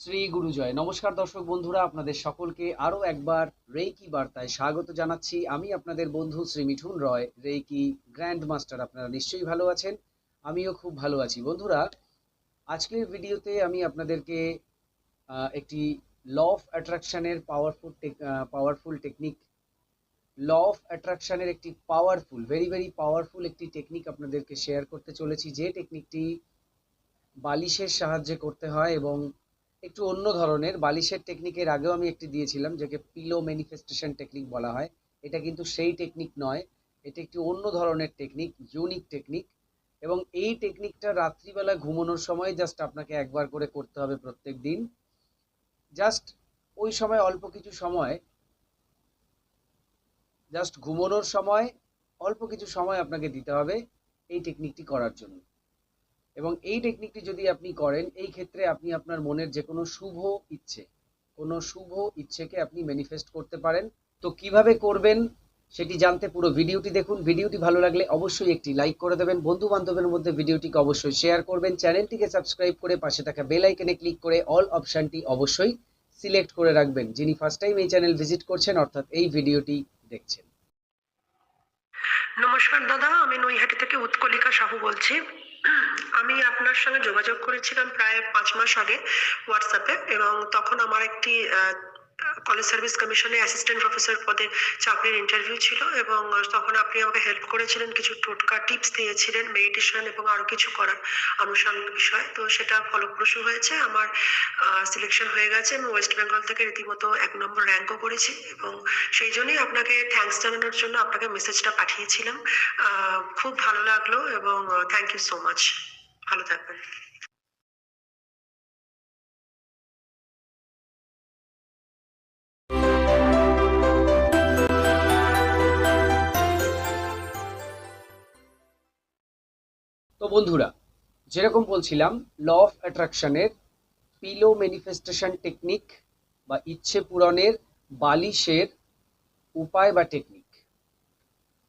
শ্রী গুরুজয়। নমস্কার দর্শক বন্ধুরা, আপনাদের সকলকে আরও একবার রেইকি বার্তায় স্বাগত জানাচ্ছি। আমি আপনাদের বন্ধু Shri Mithun Roy, reiki grand master আপনারা নিশ্চয়ই ভালো আছেন? আমিও খুব ভালো আছি। বন্ধুরা, আজকের ভিডিওতে আমি আপনাদেরকে একটি law of অ্যাট্রাকশনের powerful powerful technique, law of অ্যাট্রাকশনের একটি পাওয়ারফুল, ভেরি ভেরি পাওয়ারফুল একটি টেকনিক আপনাদেরকে শেয়ার করতে চলেছি। যে টেকনিকটি বালিশের সাহায্যে করতে হয় এবং একটু অন্য ধরনের। বালিশের টেকনিকের আগেও আমি একটি দিয়েছিলাম, যাকে পিলো ম্যানিফেস্টেশন টেকনিক বলা হয়। এটা কিন্তু সেই টেকনিক নয়, এটা একটি অন্য ধরনের টেকনিক ইউনিক টেকনিক এবং এই টেকনিকটা রাত্রিবেলা ঘুমানোর সময় জাস্ট আপনাকে একবার করে করতে হবে প্রত্যেক দিন। জাস্ট ওই সময় অল্প কিছু সময় জাস্ট ঘুমানোর সময় অল্প কিছু সময় আপনাকে দিতে হবে এই টেকনিকটি করার জন্য। এবং এই টেকনিকটি যদি আপনি করেন, এই ক্ষেত্রে আপনি আপনার মনের যে কোনো শুভ ইচ্ছে, কোনো শুভ ইচ্ছেকে আপনি ম্যানিফেস্ট করতে পারেন। তো কীভাবে করবেন সেটি জানতে পুরো ভিডিওটি দেখুন। ভিডিওটি ভালো লাগলে অবশ্যই একটি লাইক করে দেবেন। বন্ধু বান্ধবের মধ্যে ভিডিওটিকে অবশ্যই শেয়ার করবেন। চ্যানেলটিকে সাবস্ক্রাইব করে পাশে থাকা বেল আইকনে ক্লিক করে অল অপশনটি অবশ্যই সিলেক্ট করে রাখবেন। যিনি ফার্স্ট টাইম এই চ্যানেল ভিজিট করছেন, অর্থাৎ এই ভিডিওটি দেখছেন। নমস্কার দাদা, আমি নৈহাটি থেকে উৎকলিকা সাহু বলছি। আমি আপনার সঙ্গে যোগাযোগ করেছিলাম প্রায় পাঁচ মাস আগে হোয়াটসঅ্যাপে এবং তখন আমার একটি কলেজ সার্ভিস কমিশনে অ্যাসিস্ট্যান্ট প্রফেসর পদে চাকরির ইন্টারভিউ ছিল এবং তখন আপনি আমাকে হেল্প করেছিলেন, কিছু টোটকা টিপস দিয়েছিলেন মেডিটেশন এবং আরও কিছু করার আনুষঙ্গিক বিষয়। তো সেটা ফলপ্রসূ হয়েছে, আমার সিলেকশন হয়ে গেছে। আমি ওয়েস্ট বেঙ্গল থেকে রীতিমতো এক নম্বর র্যাঙ্কও করেছি এবং সেই জন্যই আপনাকে থ্যাঙ্কস জানানোর জন্য আপনাকে মেসেজটা পাঠিয়েছিলাম। খুব ভালো লাগল এবং থ্যাংক ইউ সো মাচ ভালো থাকবেন। তো বন্ধুরা, যেরকম বলছিলাম ল অফ অ্যাট্রাকশনের পিলো ম্যানিফেস্টেশন টেকনিক বা ইচ্ছে পূরণের বালিশের উপায় বা টেকনিক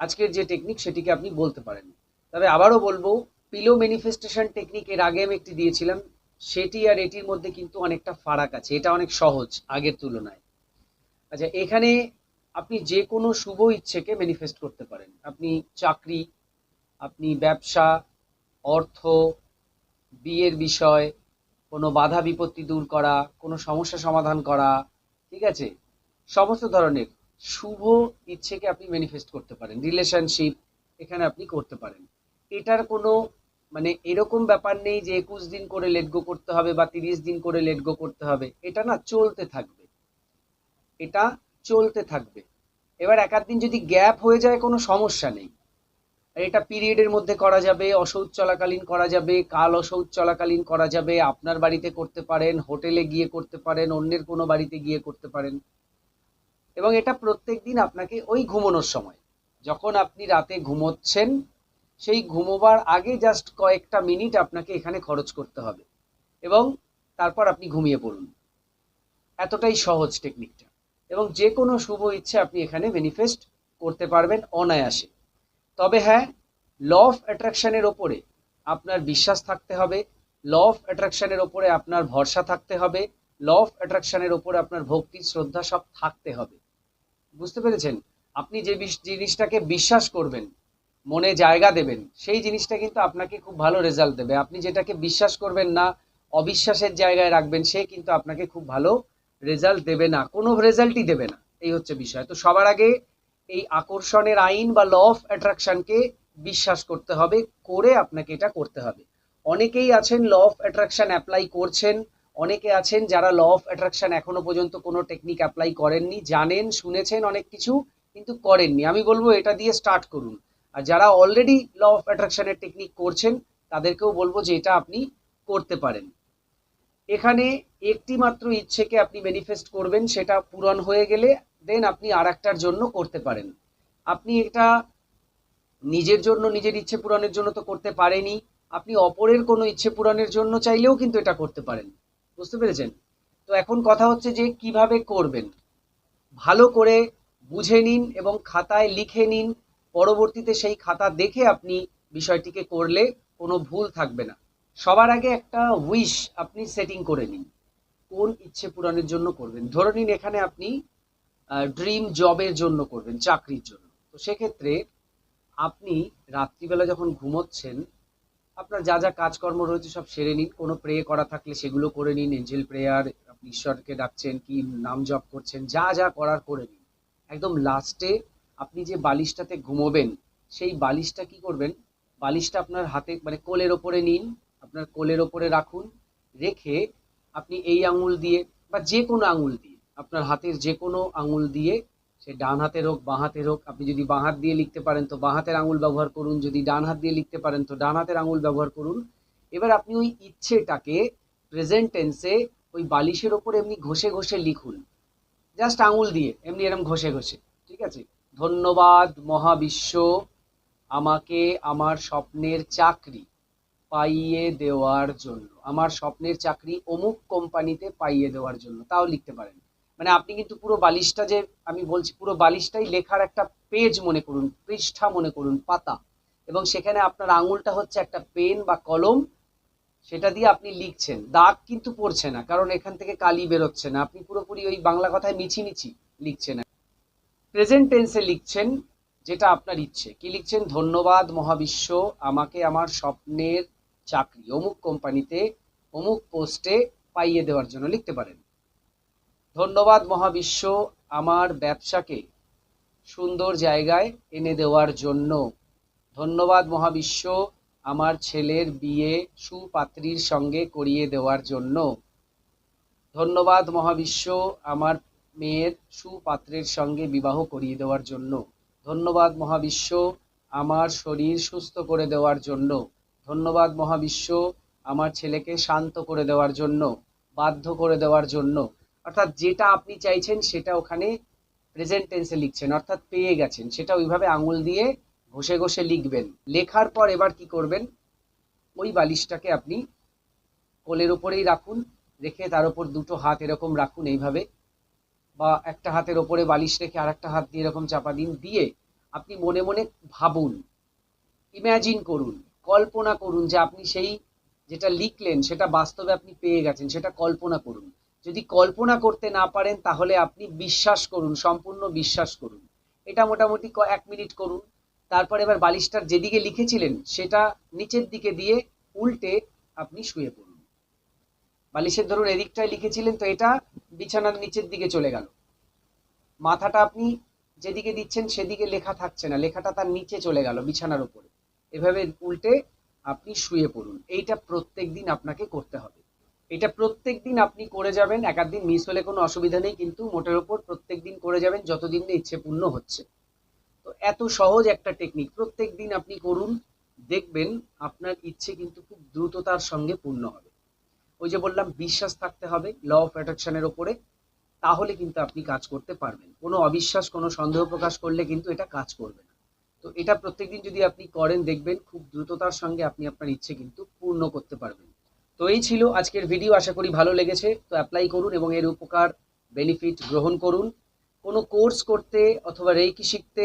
আজকের যে টেকনিক সেটিকে আপনি বলতে পারেন। তবে আবারও বলব পিলো ম্যানিফেস্টেশন টেকনিক এর আগে আমি একটি দিয়েছিলাম, সেটি আর এটির মধ্যে কিন্তু অনেকটা ফারাক আছে, এটা অনেক সহজ আগের তুলনায়। আচ্ছা এখানে আপনি যে কোনো শুভ ইচ্ছেকে ম্যানিফেস্ট করতে পারেন। আপনি চাকরি, আপনি ব্যবসা, অর্থ, বিয়ের বিষয়, কোনো বাধা বিপত্তি দূর করা, কোনো সমস্যা সমাধান করা, ঠিক আছে? সমস্ত ধরনের শুভ ইচ্ছেকে আপনি ম্যানিফেস্ট করতে পারেন। রিলেশনশিপ এখানে আপনি করতে পারেন। এটার কোনো মানে এরকম ব্যাপার নেই যে একুশ দিন করে লেট গো করতে হবে বা তিরিশ দিন করে লেট গো করতে হবে। এটা না চলতে থাকবে। এটা চলতে থাকবে। এবার এক দিন যদি গ্যাপ হয়ে যায়, কোনো সমস্যা নেই। এটা পিরিয়ডের মধ্যে করা যাবে অশৌচ চলাকালীন করা যাবে, কাল অশৌচ চলাকালীন করা যাবে, আপনার বাড়িতে করতে পারেন হোটেলে গিয়ে করতে পারেন, অন্যের কোনো বাড়িতে গিয়ে করতে পারেন। এবং এটা প্রত্যেক দিন আপনাকে ওই ঘুমানোর সময়, যখন আপনি রাতে ঘুমোচ্ছেন সেই ঘুমোবার আগে জাস্ট কয়েকটা মিনিট আপনাকে এখানে খরচ করতে হবে এবং তারপর আপনি ঘুমিয়ে পড়ুন। এতটাই সহজ টেকনিকটা এবং যে কোনো শুভ ইচ্ছে আপনি এখানে ম্যানিফেস্ট করতে পারবেন অনায়াসে। তবে হ্যাঁ ল অফ অ্যাট্রাকশনের ওপরে আপনার বিশ্বাস থাকতে হবে ল অফ অ্যাট্রাকশনের ওপরে আপনার ভরসা থাকতে হবে ল অফ অ্যাট্রাকশনের ওপরে আপনার ভক্তি, শ্রদ্ধা সব থাকতে হবে। বুঝতে পেরেছেন? আপনি যে জিনিসটাকে বিশ্বাস করবেন মনে জায়গা দেবেন, সেই জিনিসটা কিন্তু আপনাকে খুব ভালো রেজাল্ট দেবে। আপনি যেটাকে বিশ্বাস করবেন না, অবিশ্বাসের জায়গায় রাখবেন, সে কিন্তু আপনাকে খুব ভালো রেজাল্ট দেবে না, কোনো রেজাল্টই দেবে না, এই হচ্ছে বিষয়। তো সবার আগে এই আকর্ষণের আইন বা ল অফ অ্যাট্রাকশনকে বিশ্বাস করতে হবে, করে আপনাকে এটা করতে হবে। অনেকেই আছেন ল অফ অ্যাট্রাকশন অ্যাপ্লাই করছেন, অনেকে আছেন যারা ল অফ অ্যাট্রাকশন এখনও পর্যন্ত কোনো টেকনিক অ্যাপ্লাই করেননি, জানেন, শুনেছেন অনেক কিছু, কিন্তু করেননি। আমি বলব এটা দিয়ে স্টার্ট করুন। আর যারা অলরেডি ল অফ অ্যাট্রাকশনের টেকনিক করছেন, তাদেরকেও বলব যে এটা আপনি করতে পারেন। এখানে একটি মাত্র ইচ্ছেকে আপনি ম্যানিফেস্ট করবেন, সেটা পূরণ হয়ে গেলে দেন আপনি আর একটার জন্য করতে পারেন। আপনি এটা নিজের জন্য, নিজের ইচ্ছে পূরণের জন্য তো করতে পারেনি আপনি অপরের কোনো ইচ্ছে পূরণের জন্য চাইলেও কিন্তু এটা করতে পারেন। বুঝতে পেরেছেন? তো এখন কথা হচ্ছে যে কীভাবে করবেন? ভালো করে বুঝে নিন এবং খাতায় লিখে নিন পরবর্তীতে সেই খাতা দেখে আপনি বিষয়টিকে করলে কোনো ভুল থাকবে না। সবার আগে একটা উইশ আপনি সেটিং করে নিন। কোন ইচ্ছে পূরণের জন্য করবেন? ধরে নিন এখানে আপনি ড্রিম জবের জন্য করবেন, চাকরির জন্য। তো সেক্ষেত্রে আপনি রাত্রিবেলা যখন ঘুমোচ্ছেন, আপনার যা যা কাজকর্ম রয়েছে সব সেরে নিন। কোনো প্রে করা থাকলে সেগুলো করে নিন। এঞ্জেল প্রেয়ার আপনি ঈশ্বরকে ডাকছেন, কি নাম জপ করছেন, যা যা করার করে নিন। একদম লাস্টে আপনি যে বালিশটাতে ঘুমোবেন, সেই বালিশটা কি করবেন? বালিশটা আপনার হাতে মানে কোলের ওপরে নিন, আপনার কোলের ওপরে রাখুন, রেখে আপনি এই আঙুল দিয়ে বা যে কোনো আঙুল দিয়ে, আপনার হাতের যে কোনো আঙুল দিয়ে, সে ডান হাতের হোক বাঁ হাতের হোক আপনি যদি বাঁ হাত দিয়ে লিখতে পারেন, তো বাঁ হাতের আঙুল ব্যবহার করুন, যদি ডান হাত দিয়ে লিখতে পারেন, তো ডান হাতের আঙুল ব্যবহার করুন। এবার আপনি ওই ইচ্ছেটাকে প্রেজেন্ট টেন্সে ওই বালিশের ওপর এমনি ঘষে ঘষে লিখুন। জাস্ট আঙুল দিয়ে, এমনি এরম ঘষে ঘষে, ঠিক আছে? ধন্যবাদ মহাবিশ্ব, আমাকে আমার স্বপ্নের চাকরি পাইয়ে দেওয়ার জন্য। আমার স্বপ্নের চাকরি অমুক কোম্পানিতে পাইয়ে দেওয়ার জন্য। তাও লিখতে পারেন। মানে আপনি কিন্তু পুরো বালিশটা যে আমি বলছি, পুরো বালিশটাই লেখার একটা পেজ মনে করুন, পৃষ্ঠা মনে করুন, পাতা। এবং সেখানে আপনার আঙুলটা হচ্ছে একটা পেন বা কলম, সেটা দিয়ে আপনি লিখছেন। দাগ কিন্তু পড়ছে না, কারণ এখান থেকে কালি বেরোচ্ছে না। আপনি পুরোপুরি ওই বাংলা কথায় মিছি মিছি লিখছেন প্রেজেন্ট টেন্সে লিখছেন যেটা আপনার ইচ্ছে। কি লিখছেন? ধন্যবাদ মহাবিশ্ব, আমাকে আমার স্বপ্নের চাকরি, অমুক কোম্পানিতে, অমুক পোস্টে পাইয়ে দেওয়ার জন্য লিখতে পারেন। ধন্যবাদ মহাবিশ্ব, আমার ব্যবসাকে সুন্দর জায়গায় এনে দেওয়ার জন্য। ধন্যবাদ মহাবিশ্ব, আমার ছেলের বিয়ে সুপাত্রীর সঙ্গে করিয়ে দেওয়ার জন্য। ধন্যবাদ মহাবিশ্ব, আমার মেয়ের সুপাত্রের সঙ্গে বিবাহ করিয়ে দেওয়ার জন্য। ধন্যবাদ মহাবিশ্ব, আমার শরীর সুস্থ করে দেওয়ার জন্য। ধন্যবাদ মহাবিশ্ব, আমার ছেলেকে শান্ত করে দেওয়ার জন্য, বাধ্য করে দেওয়ার জন্য। অর্থাৎ যেটা আপনি চাইছেন সেটা ওখানে প্রেজেন্ট টেন্সে লিখছেন, অর্থাৎ পেয়ে গেছেন। সেটা ওইভাবে আঙুল দিয়ে ঘষে ঘষে লিখবেন। লেখার পর এবার কি করবেন? ওই বালিশটাকে আপনি কোলের উপরেই রাখুন, রেখে তার উপর দুটো হাত এরকম রাখুন এইভাবে। বা একটা হাতের ওপরে বালিশ রেখে আর একটা হাত দিয়ে এরকম চাপা দিন, দিয়ে আপনি মনে মনে ভাবুন ইম্যাজিন করুন, কল্পনা করুন যে আপনি সেই যেটা লিখলেন, সেটা বাস্তবে আপনি পেয়ে গেছেন, সেটা কল্পনা করুন। যদি কল্পনা করতে না পারেন, তাহলে আপনি বিশ্বাস করুন, সম্পূর্ণ বিশ্বাস করুন। এটা মোটামুটি এক মিনিট করুন। তারপর এবার বালিশটার যেদিকে লিখেছিলেন, সেটা নিচের দিকে দিয়ে উল্টে আপনি শুয়ে পড়ুন। বালিশের ধরুন এদিকটায় লিখেছিলেন, তো এটা বিছানার নিচের দিকে চলে গেল। মাথাটা আপনি যেদিকে দিচ্ছেন সেদিকে লেখা থাকছে না, লেখাটা তার নিচে চলে গেল বিছানার উপরে। এভাবে উল্টে আপনি শুয়ে পড়ুন। এইটা প্রত্যেক দিন আপনাকে করতে হবে। এটা প্রত্যেক দিন আপনি করে যাবেন এক আধ দিন মিস হলে কোনো অসুবিধা নেই, কিন্তু মোটের ওপর প্রত্যেক দিন করে যাবেন যতদিন না ইচ্ছে পূর্ণ হচ্ছে। তো এত সহজ একটা টেকনিক প্রত্যেক দিন আপনি করুন, দেখবেন আপনার ইচ্ছে কিন্তু খুব দ্রুততার সঙ্গে পূর্ণ হবে। ওই যে বললাম, বিশ্বাস থাকতে হবে ল অফ অ্যাট্রাকশনের ওপরে, তাহলে কিন্তু আপনি কাজ করতে পারবেন। কোনো অবিশ্বাস, কোনো সন্দেহ প্রকাশ করলে কিন্তু এটা কাজ করবে না। তো এটা প্রত্যেকদিন যদি আপনি করেন, দেখবেন খুব দ্রুততার সঙ্গে আপনি আপনার ইচ্ছে কিন্তু পূর্ণ করতে পারবেন। তো এই ছিল আজকের ভিডিও, আশা করি ভালো লেগেছে। তো অ্যাপ্লাই করুন এবং এর উপকার বেনিফিট গ্রহণ করুন। কোনো কোর্স করতে অথবা রেইকি শিখতে